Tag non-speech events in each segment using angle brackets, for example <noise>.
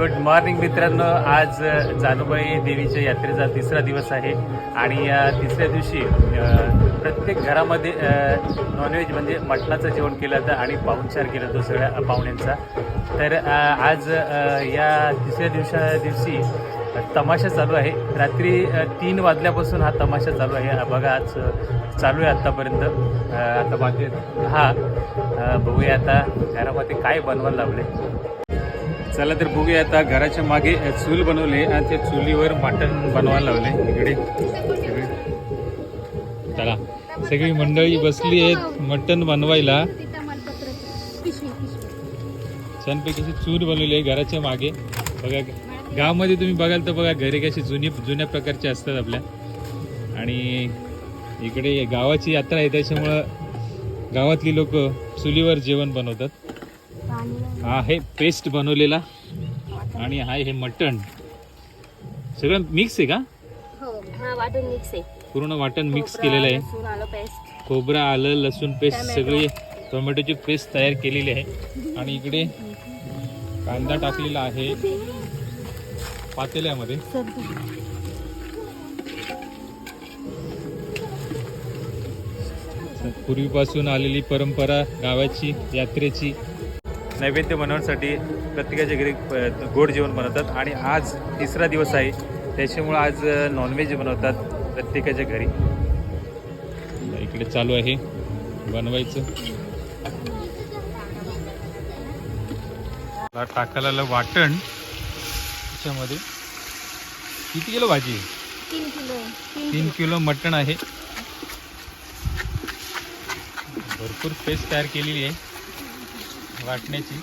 Good morning मित्रांनो. आज जानूबाई जानुबाई देवीच्या यात्रेचा तिसरा दिवस आहे आणि या तिसऱ्या दिवशी प्रत्येक घरामध्ये नॉनव्हेज म्हणजे मटणाचं जेवण केलं जातं आणि पाहुणचार केला जातो सगळ्या पाहुण्यांचा. तर आज या तिसऱ्या दिवसा दिवशी तमाशा चालू आहे. रात्री तीन वाजल्यापासून हा तमाशा चालू आहे. बघा आज चालू आहे आत्तापर्यंत आता बाकी हा बघूया आता घरामध्ये काय बनवायला लावले चला तर बघूया आता घराच्या मागे चूल बनवले आणि त्या चुलीवर मटण बनवायला लावले. इकडे सगळे चला. सगळी मंडळी बसली आहेत मटण बनवायला. छानपैकी अशी चूल बनवली आहे घराच्या मागे. बघा गावामध्ये तुम्ही बघाल तर बघा घरे कशी जुनी जुन्या प्रकारचे असतात आपल्या. आणि इकडे गावाची यात्रा आहे त्याच्यामुळं गावातली लोक चुलीवर जेवण बनवतात. हा आहे पेस्ट बनवलेला आणि हा हे मटण. सगळं मिक्स आहे का? हो हा वाटून मिक्स आहे. पूर्ण वाटण मिक्स केलेलं आहे. खोबरं आलं लसूण पेस्ट. सगळी टोमॅटोची पेस्ट तयार केलेली आहे. आणि इकडे कांदा टाकलेला आहे पातेल्यामध्ये. पूर्वीपासून आलेली परंपरा गावाची यात्रेची नैवेद्य बनवण्यासाठी प्रत्येकाच्या घरी गोड जेवण बनवतात. आणि आज तिसरा दिवस आहे. त्याच्यामुळं आज नॉनव्हेज बनवतात प्रत्येकाच्या घरी. इकडे चालू आहे. बनवायचं. मला टाकायला वाटण. त्याच्यामध्ये किती किलो भाजी आहे? तीन किलो. तीन किलो मटण आहे. भरपूर पेस्ट तयार केलेली आहे. वाटण्याची.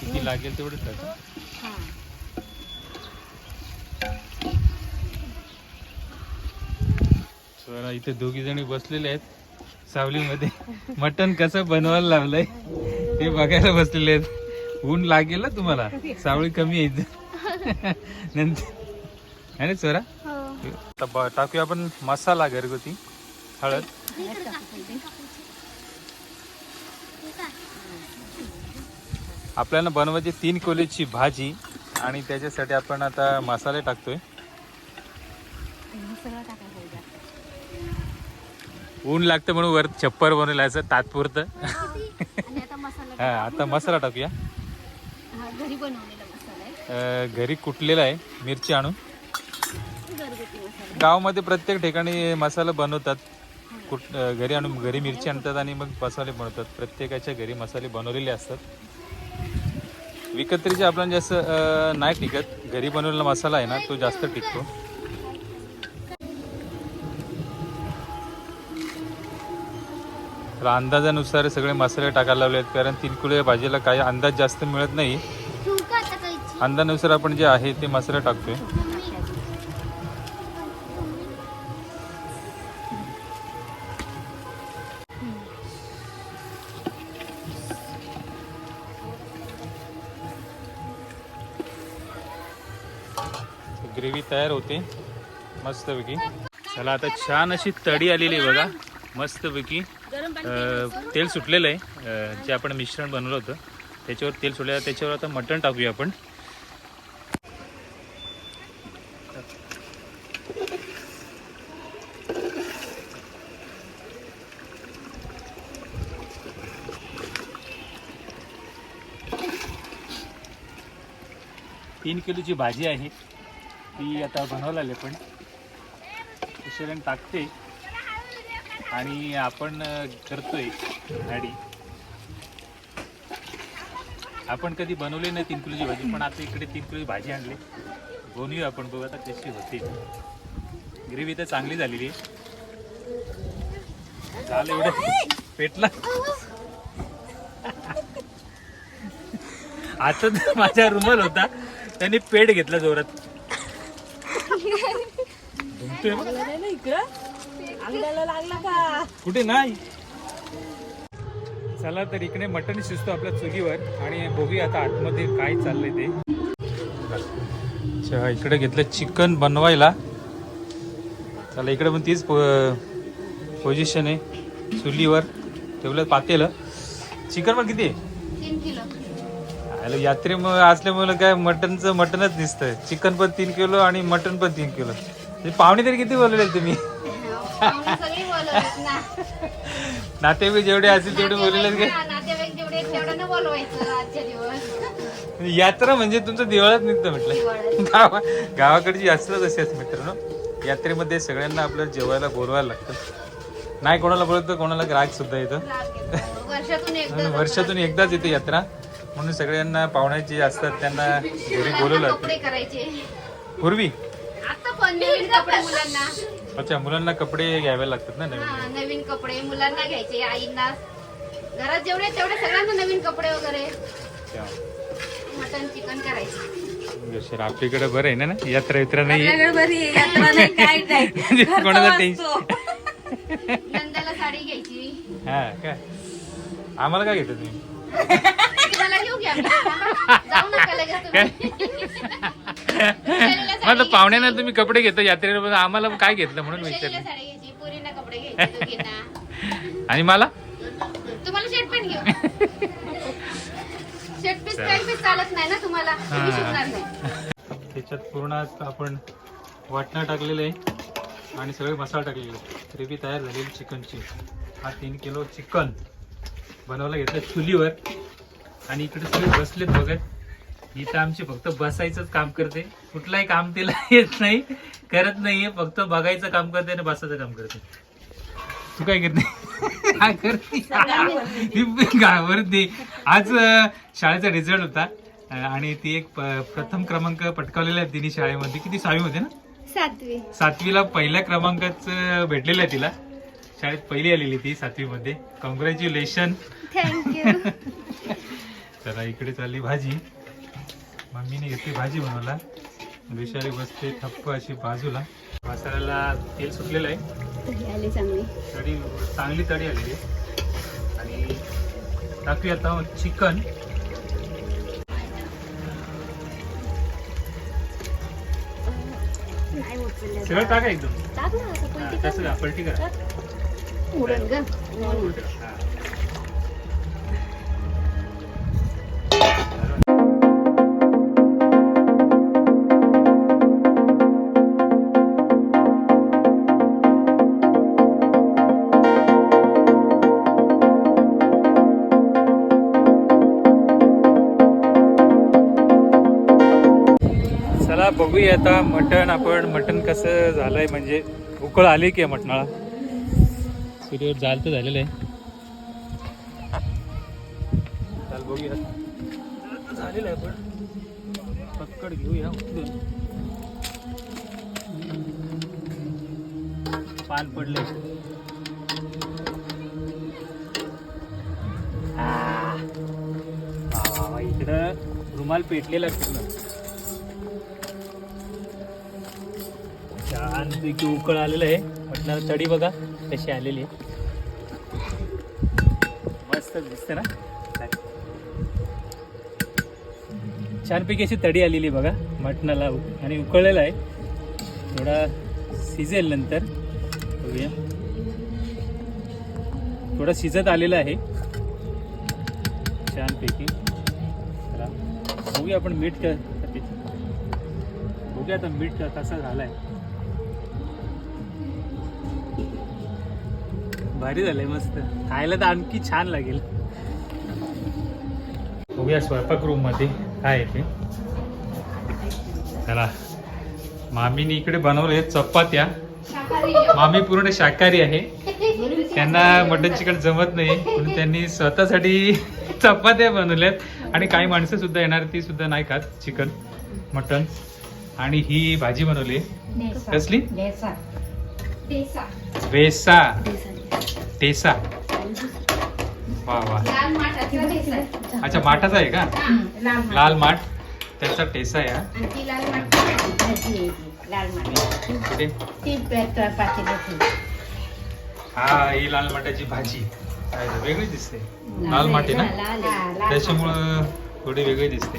किती लागेल तेवढं टाका. चला इथे दोघी जणी बसलेले आहेत सावलीमध्ये. मटण कसं बनवायला लावलंय ते बघायला बसलेले आहेत. ऊन लागेल ना तुम्हाला? सावळी कमी आहे. नंतर. है चोरा? हो. टाकूया आपण मसाला घरगुती. हळद. आपल्याला बनवायची तीन कोलीची भाजी आणि त्याच्यासाठी आपण आता मसाले टाकतोय. आहे ऊन लागतं म्हणून वर छप्पर बनवलं तात्पुरतं. आणि आता मसाला हा आता मसाला टाकूया. घरी बनवलेला मसाला घरी कुटलेला आहे मिरची आणून. गावामध्ये प्रत्येक ठिकाणी मसाला बनवतात. कुठ घरी आणून घरी मिरची आणतात आणि मग मसाले बनवतात. प्रत्येकाच्या घरी मसाले बनवलेले असतात. विकत्रीचे आपल्याला जास्त अं, नाही टिकत. घरी बनवलेला मसाला आहे ना तो जास्त टिकतो. तर अंदाजानुसार सगळे मसाले टाकायला लावले आहेत कारण या भाजीला काही अंदाज जास्त मिळत नाही. अंदाजानुसार आपण जे आहे ते मसाले टाकतोय. तयार होते. मस्तपैकी. चला आता छान अशी तडी आलेली आहे बघा. मस्तपैकी. तेल सुटलेलं आहे. जे आपण मिश्रण बनवलं होतं त्याच्यावर तेल सुटलेलं त्याच्यावर आता मटण टाकूया आपण. तीन किलोची भाजी आहे. ती आता बनवला लागली पण. मिश्रण टाकते. आणि आपण करतोय गाडी आपण कधी बनवली नाही तीन किलोची भाजी पण आता इकडे तीन किलोची भाजी आणली. बनवूया आपण बघू आता कशी होते. ग्रेव्ही तर चांगली झालेली आहे. झालं एवढं. पेटला. आता माझ्या रुमाल होता. त्याने पेट घेतला जोरात. बघ. कुठे नाही? चला तर इकडे मटण शिजतो आपल्या चुलीवर आणि बघूया आता आतमध्ये काय चाललंय ते. अच्छा इकडे घेतलं चिकन बनवायला. चला इकडे पण तीच पोझिशन आहे. चुलीवर ठेवलं पातेलं. चिकन पण किती आहे? यात्रेमुळे असल्यामुळे काय मटनचं मटनच दिसतंय. चिकन पण तीन किलो आणि मटन पण तीन किलो. म्हणजे पाहुणे तरी किती बोलले तुम्ही? नातेवाईक जेवढे असतील तेवढे काय यात्रा म्हणजे तुमचं दिवाळात निघतं म्हटलं. गावा गावाकडची यात्राच अशी असते मित्रांनो? यात्रेमध्ये सगळ्यांना आपल्याला जेवायला बोलवायला लागतं. नाही कोणाला बोलत कोणाला राग सुद्धा येतं. वर्षातून एकदाच येते यात्रा. म्हणून सगळ्यांना पाहुण्याची असतात त्यांना घरी बोलवलं पूर्वी पण नवीन कपडे मुलांना. अच्छा मुलांना कपडे घ्यावे लागतात ना नवीन? हा, नवीन कपडे मुलांना घ्यायचे आईंना. घरात जेवढे तेवढे सगळ्यांना नवीन कपडे वगैरे. मटन चिकन करायचे. जसं आपल्याकडे बरं आहे ना यात्रा यात्रा नाही? आपल्याकडे बरी आहे, यात्रा नाही काय नाही. <laughs> घरचा कोणाला वाचतो. टेन्शन नंदाला साडी घ्यायची. हा काय? आम्हाला काय घेता तुम्ही? तुम्हाला घेऊ घ्या. जाऊ नका लगेच काय <laughs> तुम्ही म्हटलं पाहुण्यांना तुम्ही कपडे घेता यात्रेला पण आम्हाला काय घेतलं म्हणून विचारलं. साडी घ्यायची पुरीना कपडे घ्यायचे दोघींना <laughs> आणि मला? तुम्हाला शर्ट पॅन्ट घेऊ शर्ट पीस पॅन्ट पीस चालत नाही ना तुम्हाला? तुम्ही शिकणार नाही. त्याच्यात पूर्ण आज आपण वाटणं टाकलेलं आहे आणि सगळे मसाला टाकलेले आहे ग्रेव्ही तयार झालेली चिकनची. हा तीन किलो चिकन बनवायला घेतलं चुलीवर. आणि इकडे सगळे बसलेत बघत इथं आमची फक्त बसायचंच काम करते. कुठलाही काम तिला <laughs> येत नाही करत नाहीये फक्त बघायचं काम करते आणि बसायचं काम करते. तू काय करते? <laughs> काय करते? घाबरते <laughs> आज शाळेचा रिझल्ट होता आणि ती एक प्रथम क्रमांक पटकावलेला आहे तिने शाळेमध्ये. किती? सहावीमध्ये ना? सातवी. सातवीला पहिल्या क्रमांकाचं भेटलेलं आहे तिला. शाळेत पहिली आलेली ती सातवीमध्ये. कॉंग्रॅच्युलेशन थँक्यू तर इकडे चालली भाजी. मम्मीने घेतली भाजी बनवला विषारी बसते थप्प अशी बाजूला. मसाल्याला तेल सुटलेलं आहे. आली चांगली. तडी चांगली तडी आलेली आहे. आणि टाकूया आता चिकन. सगळं टाका एकदम. टाक ना असं हा, पलटी तसं का पलटी करा. चला बघूया आता मटण आपण. मटण कसं झालंय म्हणजे उकळ आली की मटणाला सूर्यवर जाल तर झालेलं आहे. चाल बघूया. झालेलं आहे पण. पक्कड घेऊया उचलून. पान पडले इकडं रुमाल पेटलेला पूर्ण. छानपैकी उकळ आलेलं आहे. म्हटणार तडी बघा कशी आलेली आहे. मस्त दिसते ना? छानपैकी अशी तडी आलेली आहे बघा. मटणाला आणि उकळलेला आहे. थोडा शिजेल नंतर. बघूया. थोडा शिजत आलेला आहे. छानपैकी. बघूया आपण मीठ बघूया आता मीठ कसा झाला आहे भारी झालंय मस्त. खायला तर आणखी छान लागेल. बघूया स्वयंपाक रूममध्ये काय आहे ते. चला. मामीने इकडे बनवले चपात्या. मामी पूर्ण शाकाहारी आहे. त्यांना मटन चिकन जमत नाही. म्हणून त्यांनी स्वतःसाठी चपात्या बनवल्यात. आणि काही माणसं सुद्धा येणार ती सुद्धा नाही खात चिकन मटन आणि ही भाजी बनवली. कसली? टेसा वेसा टेसा वा वा. अच्छा माठाचा आहे का? लाल माठ. त्याचा टेसा आहे हा. कुठे? हा ही लाल माठाची भाजी. वेगळी दिसते. लाल माठी ना? त्याच्यामुळं थोडी वेगळी दिसते.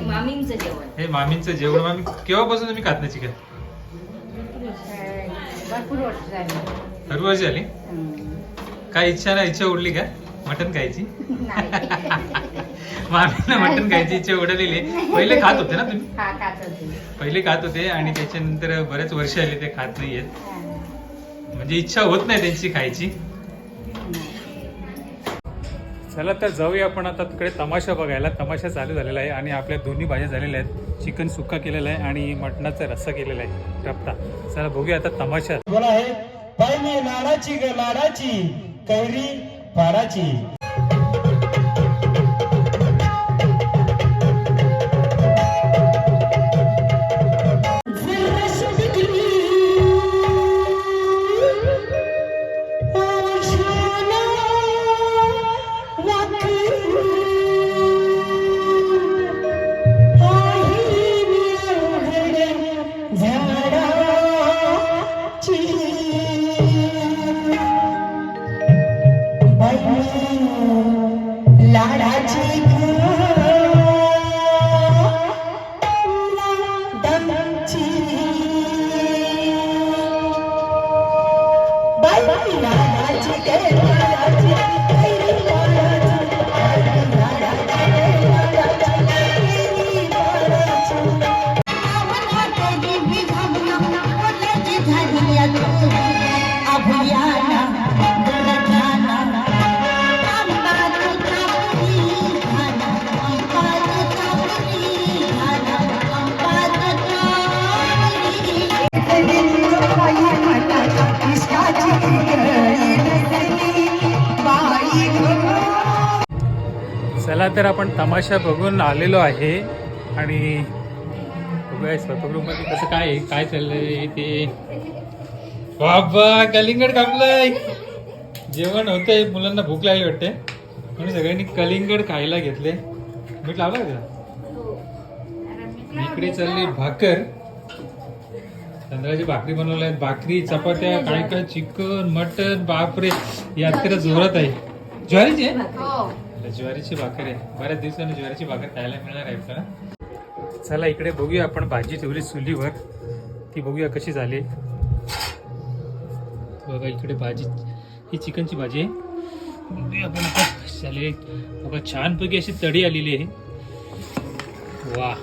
मामींचं जेवण. हे मामींचं जेवण मामी केव्हापासून तुम्ही खात नाही चिकन? भरपूर वर्ष झाली. हर वर्षी आली काय इच्छा ना इच्छा उडली का? मटन खायची? मामीला मटन खायची इच्छा उडलेली. पहिले खात होते ना तुम्ही? हा खात होते. पहिले खात होते आणि त्याच्यानंतर बरेच वर्ष आले ते खात नाहीयेत म्हणजे इच्छा होत नाही त्यांची खायची. चला तर जाऊया आपण आता तिकडे तमाशा बघायला. तमाशा चालू झालेला आहे आणि आपल्या दोन्ही भाज्या झालेल्या आहेत. चिकन सुक्का केलेला आहे आणि मटणाचा रस्सा केलेला आहे रप्ता चला बघूया आता तमाशा. बोला आहे. बाई लाडाची ग लाडाची कैरी फाडाची लाडाची तर आपण तमाशा बघून आलेलो आहे आणि बघूया स्वयंपाकरूममध्ये कसं काय काय चाललंय ते. बाबा कलिंगड कापलंय. जेवण होतंय मुलांना भूक लागली वाटते. म्हणून सगळ्यांनी कलिंगड खायला घेतले मीठ लावलं का? इकडे चालली भाकर. तांदळाची भाकरी बनवल्या आहेत. भाकरी चपात्या काय काय चिकन मटन बापरे. यात्रा जोरात आहे. ज्वारीची आहे? हो. ज्वारीची भाकर आहे. बऱ्याच दिवसांनी ज्वारीची भाकर खायला मिळणार आहे आपल्याला. चला इकडे बघूया आपण भाजी ठेवली चुलीवर. ती बघूया कशी झाली. बघा इकडे भाजी ही चिकनची भाजी आहे. आपण आता कशी झाली. बघा छानपैकी अशी तडी आलेली आहे. वा.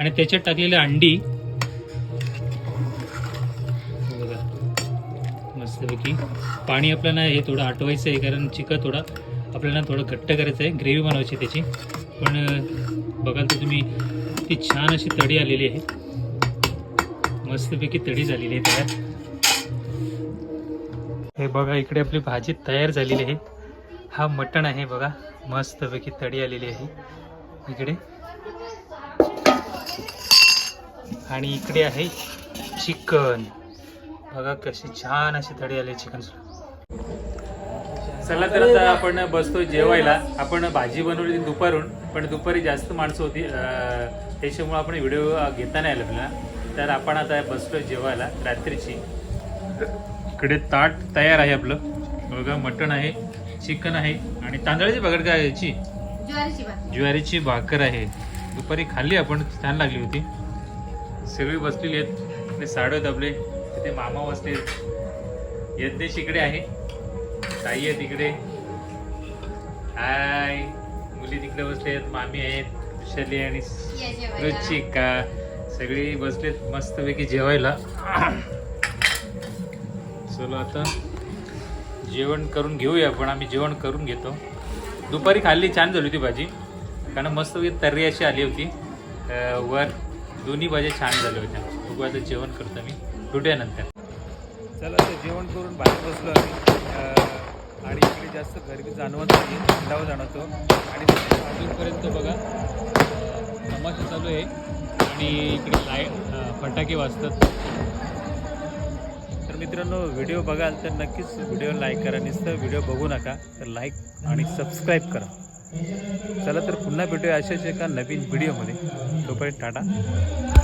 आणि त्याच्यात टाकलेली अंडी. बघा मस्तपैकी. पाणी आपल्याला हे थोडं आटवायचं आहे कारण चिकन थोडा आपल्याला थोडं घट्ट करायचं आहे ग्रेव्ही बनवायची त्याची. पण बघाल तर तुम्ही ती छान अशी तडी आलेली आहे. मस्तपैकी तडी झालेली आहे तयार. हे बघा इकडे आपली भाजी तयार झालेली आहे. हा मटण आहे बघा. मस्तपैकी तडी आलेली आहे. इकडे. आणि इकडे आहे चिकन. बघा कशी छान अशी तडी आली चिकन चला तर आता आपण बसतो जेवायला. आपण भाजी बनवली दुपारून पण दुपारी जास्त माणसं होती. त्याच्यामुळे आपण व्हिडिओ घेता नाही आला आपल्याला. तर आपण आता बसतो जेवायला रात्रीची. इकडे ताट तयार आहे आपलं. बघा मटण आहे चिकन आहे आणि तांदळाची भाकर काय याची? ज्वारीची भाकर. आहे. दुपारी खाल्ली आपण छान लागली होती. सगळी बसलेली आहेत. आणि साडे आपले तिथे मामा बसले यज्ञेश इकडे आहे. ताई आहे तिकडे. हाय. मुली तिकडे बसले आहेत मामी आहेत विशाली आणि. रुचिका. सगळी बसलेत मस्तपैकी जेवायला. चलो आता जेवण करून घेऊया आपण आम्ही जेवण करून घेतो. दुपारी खाल्ली छान झाली होती भाजी. कारण मस्त तर्री अशी आली होती. वर दोन्ही भाज्या छान झाल्या होत्या. बघू आता जेवण करतो मी. भेटूया नंतर. चला तर जेवण करून बाहेर बसलो आम्ही. आणि इकडे जास्त गर्दी जाणवत नाही थंडावा जाणवतो. आणि अजूनपर्यंत बघा नमाज तमाशा चालू आहे. आणि इकडे लाइट फटाके वाजतात. तर मित्रांनो व्हिडिओ बघाल तर नक्कीच व्हिडिओ लाईक करा. नुसतं व्हिडिओ बघू नका तर लाईक आणि सबस्क्राईब करा. चला तर पुन्हा भेटूया अशाच एका नवीन व्हिडिओमध्ये. तोपर्यंत टाटा.